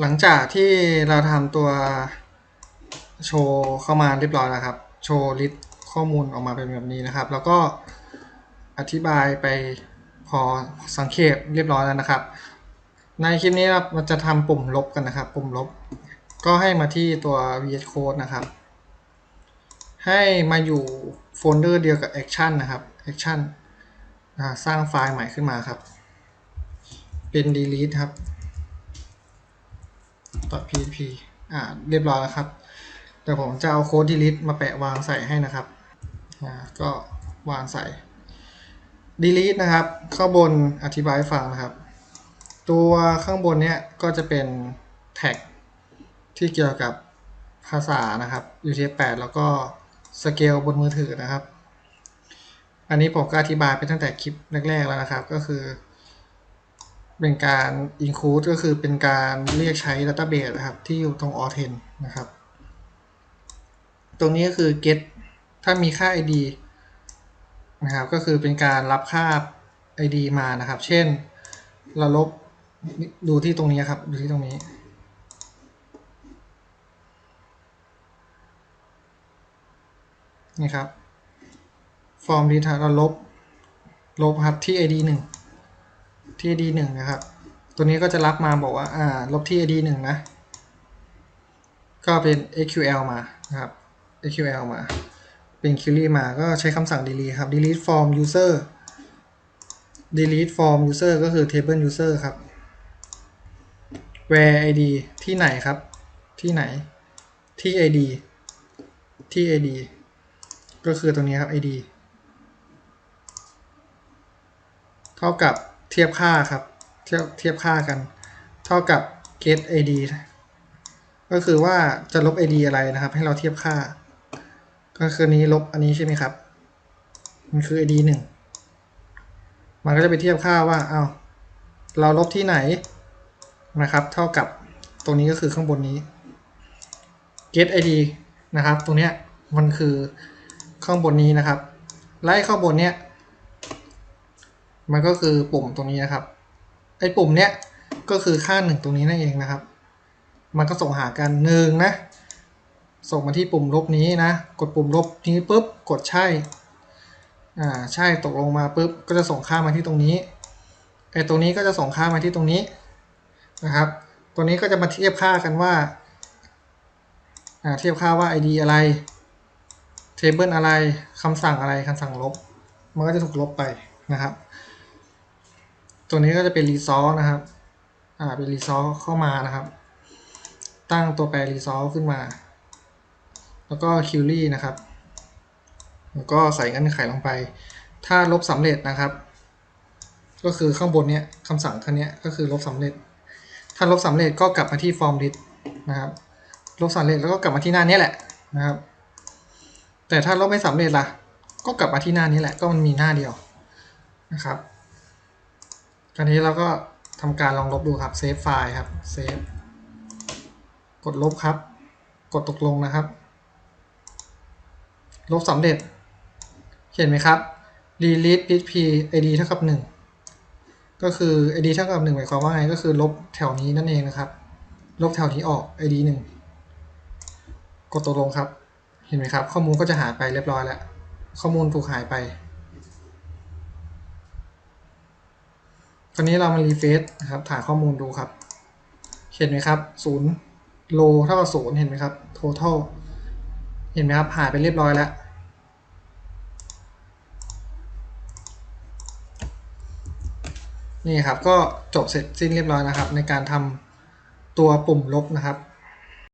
หลังจากที่เราทำตัวโชว์เข้ามาเรียบร้อยแล้วครับ โชว์ลิสต์ข้อมูลออกมาเป็นแบบนี้นะครับ แล้วก็อธิบายไปพอสังเกตเรียบร้อยแล้วนะครับ ในคลิปนี้เราเราจะทำปุ่มลบกันนะครับ ปุ่มลบ ก็ให้มาที่ตัว VS Code นะครับ ให้มาอยู่โฟลเดอร์เดียวกับ Action นะครับ Action อ่าสร้างไฟล์ใหม่ขึ้นมาครับ เป็น delete ครับ .php อ่าเรียบร้อยแล้วครับเดี๋ยวผมจะเอาโค้ด delete มาแปะวางใส่ให้นะครับอ่าก็วางใส่ delete นะครับ ข้างบนอธิบายฟังนะครับ ตัวข้างบนเนี้ยก็จะเป็นแท็กที่เกี่ยวกับภาษานะครับ UTF-8 แล้วก็สเกลบนมือถือนะครับ อันนี้ผมก็อธิบายไปตั้งแต่คลิปแรกๆแล้วนะครับ ก็คือ เป็นการ include ก็คือเป็นการเรียกใช้ database นะครับ ที่อยู่ตรง authent นะครับ ตรงนี้ก็คือ get ถ้ามีค่า id นะครับ ก็คือเป็นการรับค่า id มานะครับ เช่น เราลบดูที่ตรงนี้ครับ ดูที่ตรงนี้ นี่ครับ ฟอร์มดีทเราลบ ลบครับที่ id 1 ที่ id 1นะครับ ตัวนี้ก็จะรับมาบอกว่าอ่าลบที่ id 1นะ ก็เป็น sql มานะครับ sql มา เป็น query มา ก็ใช้คำสั่ง delete ครับ delete from user delete from user ก็คือ table user ครับ where id ที่ไหนครับ ที่ไหน ที่ id ที่ id ก็คือตรงนี้ครับ id เท่ากับ เทียบค่าครับ เทียบเทียบค่ากัน เท่ากับ get id ก็คือว่าจะลบ id อะไรนะครับ ให้เราเทียบค่า ก็คือนี้ลบอันนี้ใช่ไหมครับ มันคือ id หนึ่งมันก็จะไปเทียบค่าว่าเอา้าเราลบที่ไหนนะครับ เท่ากับตรงนี้ก็คือข้างบนนี้ get id นะครับ ตรงเนี้ยมันคือข้างบนนี้นะครับ ไล่ข้างบนเนี้ย มันก็คือปุ่มตรงนี้นะครับ ไอ้ปุ่มเนี้ยก็คือค่าหนึ่งตรงนี้นั่นเองนะครับ มันก็ส่งหากันหนึ่งนะ ส่งมาที่ปุ่มลบนี้นะ กดปุ่มลบนี้ปุ๊บ กดใช่ อ่า ใช่ ตกลงมาปุ๊บ ก็จะส่งค่ามาที่ตรงนี้ ไอ้ตรงนี้ก็จะส่งค่ามาที่ตรงนี้นะครับ ตัวนี้ก็จะมาเทียบค่ากันว่า อ่า เทียบค่าว่า id อะไร table อะไร คำสั่งอะไร คำสั่งลบ มันก็จะถูกลบไปนะครับ ตัวนี้ก็จะเป็น resource นะครับ อ่า เป็น resource เข้ามานะครับ ตั้งตัวแปร resource ขึ้นมา แล้วก็ query นะครับ แล้วก็ใส่เงื่อนไขลงไป ถ้าลบสำเร็จนะครับ ก็คือข้างบนเนี้ยคำสั่งคันนี้ก็คือลบสำเร็จ ถ้าลบสำเร็จก็กลับมาที่ form list นะครับ ลบสำเร็จแล้วก็กลับมาที่หน้านี้แหละนะครับ แต่ถ้าลบไม่สำเร็จล่ะ ก็กลับมาที่หน้านี้แหละ ก็มันมีหน้าเดียวนะครับ คราวนี้เราก็ทำการลองลบดูครับเซฟไฟล์ครับเซฟกดลบครับ กดตกลงนะครับ ลบสำเร็จ เห็นไหมครับ delete php id เท่ากับ 1 ก็คือ id เท่ากับ 1 หมายความว่าไง ก็คือลบแถวนี้นั่นเองนะครับ ลบแถวนี้ออก id 1 กดตกลงครับ เห็นไหมครับ ข้อมูลก็จะหายไปเรียบร้อยแล้ว ข้อมูลถูกหายไป คราวนี้เรามารีเฟซนะครับถ่ายข้อมูลดูครับ เห็นไหมครับ0โลเท่ากับ0เห็นไหมครับ total เห็นไหมครับหายไปเรียบร้อยแล้ว นี่ครับก็จบเสร็จสิ้นเรียบร้อยนะครับ ในการทำตัวปุ่มลบนะครับ